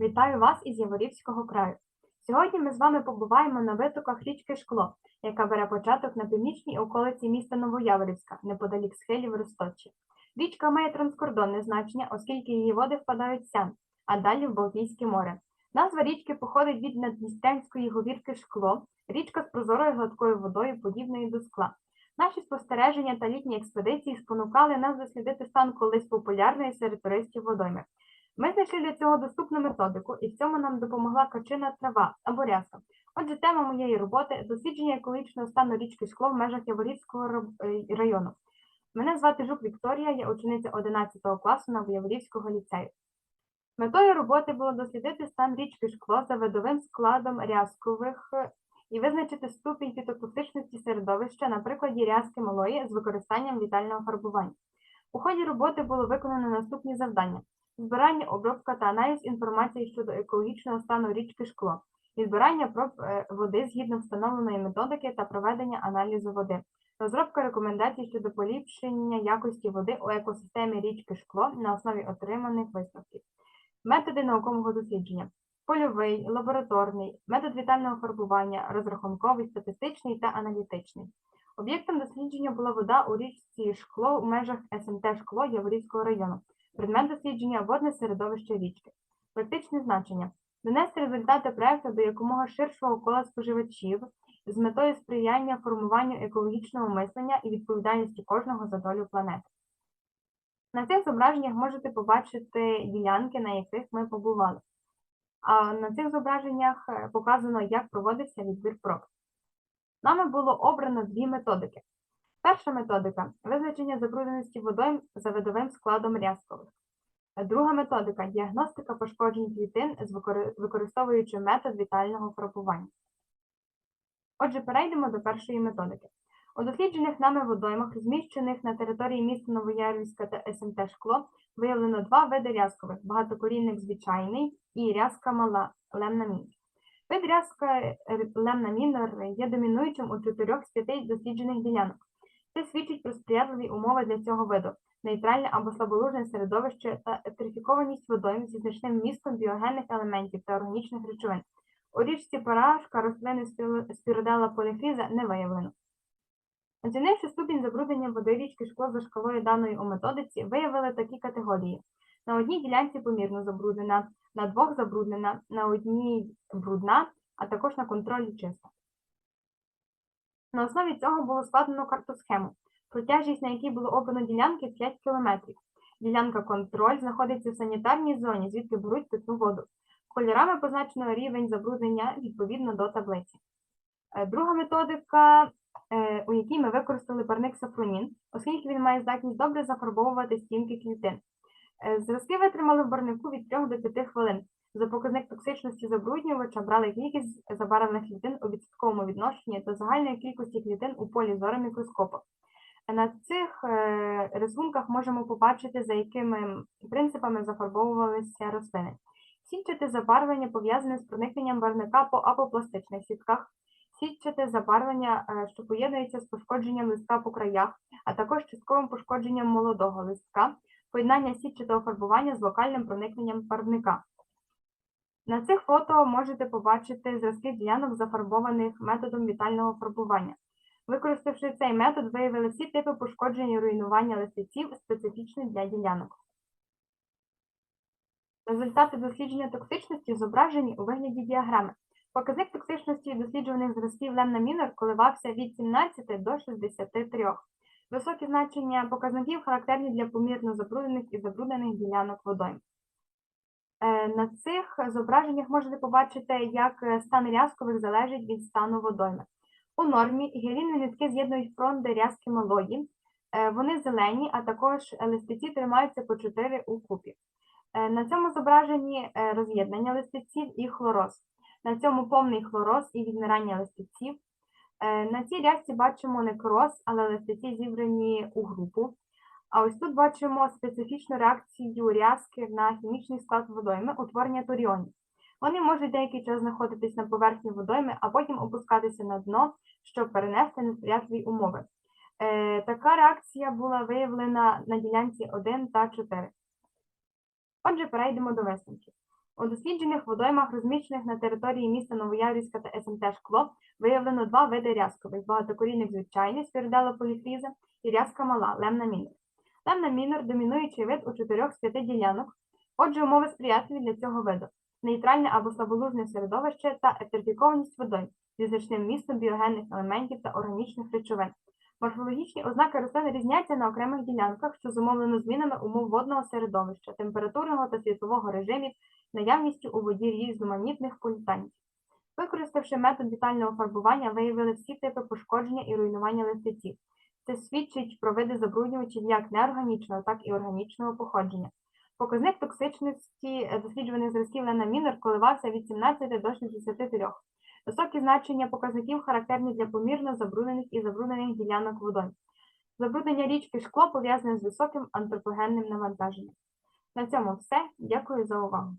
Вітаю вас із Яворівського краю. Сьогодні ми з вами побуваємо на витоках річки Шкло, яка бере початок на північній околиці міста Новояворівська, неподалік схилів Росточі. Річка має транскордонне значення, оскільки її води впадають в Сян, а далі в Балтійське море. Назва річки походить від наддністрянської говірки Шкло, річка з прозорою гладкою водою, подібною до скла. Наші спостереження та літні експедиції спонукали нас дослідити стан колись популярної серед туристів водойми. Ми знайшли для цього доступну методику, і в цьому нам допомогла качина трава або ряса. Отже, тема моєї роботи дослідження екологічного стану річки Шкло в межах Яворівського е, району. Мене звати Жук Вікторія, я учениця 11 класу Новояворівського ліцею. Метою роботи було дослідити стан річки Шкло за видовим складом рязкових е, і визначити ступінь фітотоксичності середовища на прикладі рязки малої з використанням вітального фарбування. У ході роботи було виконано наступні завдання: збирання, обробка та аналіз інформації щодо екологічного стану річки Шкло, відбирання проб е, води згідно встановленої методики та проведення аналізу води, розробка рекомендацій щодо поліпшення якості води у екосистемі річки Шкло на основі отриманих висновків, методи наукового дослідження. Польовий, лабораторний, метод вітального фарбування, розрахунковий, статистичний та аналітичний. Об'єктом дослідження була вода у річці Шкло в межах СМТ Шкло Яворівського району. Предмет дослідження водне середовище річки. Практичне значення. Донести результати проекту до якомога ширшого кола споживачів з метою сприяння формуванню екологічного мислення і відповідальності кожного за долю планети. На цих зображеннях можете побачити ділянки, на яких ми побували. А на цих зображеннях е, показано, як проводився відбір проб. Нами було обрано дві методики. Перша методика визначення забрудненості водойм за видовим складом рязкових. Друга методика діагностика пошкоджень клітин, використовуючи метод вітального фарбування. Отже, перейдемо до першої методики. У досліджених нами водоймах, розміщених на території міста Новоярівська та СМТ Шкло, виявлено два види рязкових – багатокорінник звичайний і рязка мала лемна мінор. Вид рязка е, лемна мінор є домінуючим у чотирьох з п'яти досліджених ділянок. Це свідчить про сприятливі умови для цього виду, нейтральне або слаболужне середовище та етрифікованість водойм зі значним вмістом біогенних елементів та органічних речовин. У річці Парашка рослини спіродела поліфіза не виявлено. Оцінивши ступінь забруднення води річки шкло за шкалою даної у методиці, виявили такі категорії. На одній ділянці помірно забруднена, на двох забруднена, на одній брудна, а також на контролі чиста. На основі цього було складено картосхему, протяжність на якій було обрано ділянки 5 км. Ділянка контроль знаходиться в санітарній зоні, звідки беруть питну воду. Кольорами позначено рівень забруднення відповідно до таблиці. Е, Друга методика, е, у якій ми використали парник сафронін, оскільки він має здатність добре зафарбовувати стінки клітин. Е, Зразки витримали в барнику від 3 до 5 хвилин. За показник токсичності забруднювача брали кількість забарвлених клітин у відсотковому відношенні до загальної кількості клітин у полі зору мікроскопа. На цих е, рисунках можемо побачити, за якими принципами зафарбовувалися рослини. Сітчате забарвлення пов'язане з проникненням барвника по апопластичних сітках, сітчате забарвлення, е, що поєднується з пошкодженням листка по краях, а також частковим пошкодженням молодого листка, поєднання сітчатого фарбування з локальним проникненням барвника. На цих фото можете побачити зразки ділянок, зафарбованих методом вітального фарбування. Використавши цей метод, виявили всі типи пошкоджень і руйнування листиців, специфічні для ділянок. Результати дослідження токсичності зображені у вигляді діаграми. Показник токсичності досліджуваних зразків лемна мінор коливався від 17 до 63. Високі значення показників характерні для помірно забруднених і забруднених ділянок водойм. Е, На цих зображеннях можете побачити, як е, стан рязкових залежить від стану водойми. У нормі гелінні нитки з'єднують фронди рязки малої. Е, Вони зелені, а також листиці тримаються по 4 у купі. На цьому зображенні роз'єднання листиців і хлороз. На цьому повний хлороз і відмирання листиців. На цій рязці бачимо некроз, але листиці зібрані у групу. А ось тут бачимо специфічну реакцію рязки на хімічний склад водойми утворення туріонів. Вони можуть деякий час знаходитись на поверхні водойми, а потім опускатися на дно, щоб перенести несприятливі умови. Е, така реакція була виявлена на ділянці 1 та 4. Отже, перейдемо до висновків. У досліджених водоймах, розміщених на території міста Новояврівська та СМТ Шкло, виявлено два види рязкових – багатокорінних звичайний спіридела поліфріза і рязка мала лемна мінор. Лемна мінор – домінуючий вид у чотирьох з п'яти ділянок, отже, умови сприятливі для цього виду. Нейтральне або слаболужне середовище та етерифікованість водойм зі значним містом біогенних елементів та органічних речовин. Морфологічні ознаки рослин різняться на окремих ділянках, що зумовлено змінами умов водного середовища, температурного та світлового режимів, наявністю у воді різноманітних полютантів. Використавши метод вітального фарбування, виявили всі типи пошкодження і руйнування листеців. Це свідчить про види забруднювачів як неорганічного, так і органічного походження. Показник токсичності е, досліджуваних зразків Лена Мінер коливався від 17 до 63. Високі значення показників характерні для помірно забруднених і забруднених ділянок водойм. Забруднення річки шкло пов'язане з високим антропогенним навантаженням. На цьому все. Дякую за увагу.